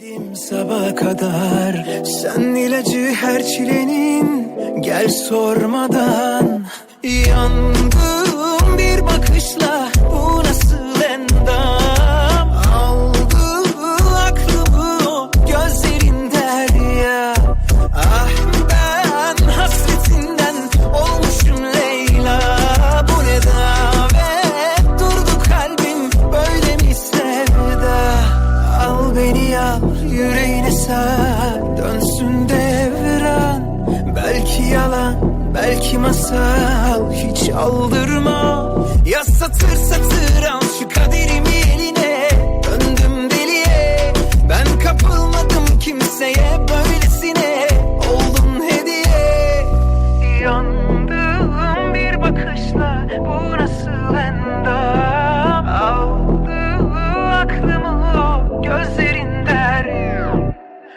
Dim sabaha kadar. Sen ilacı her çilenin gel sormadan beni al yüreğine sar. Dönsün devran. Belki yalan belki masal. Hiç aldırma. Ya satır satır al şu kaderimi eline. Döndüm deliye. Ben kapılmadım kimseye Böylesine. Oldum hediye. Yandım bir bakışla Bu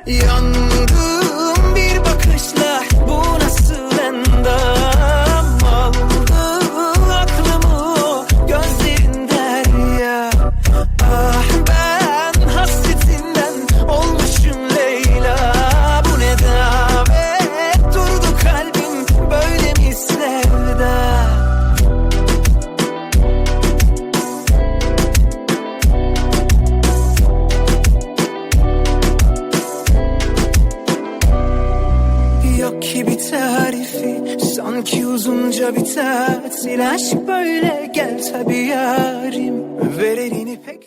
Yandım bir bakışla ki bir tarifi Sanki uzunca bir tatil Aşk böyle gel tabi yarim. Ver elini pek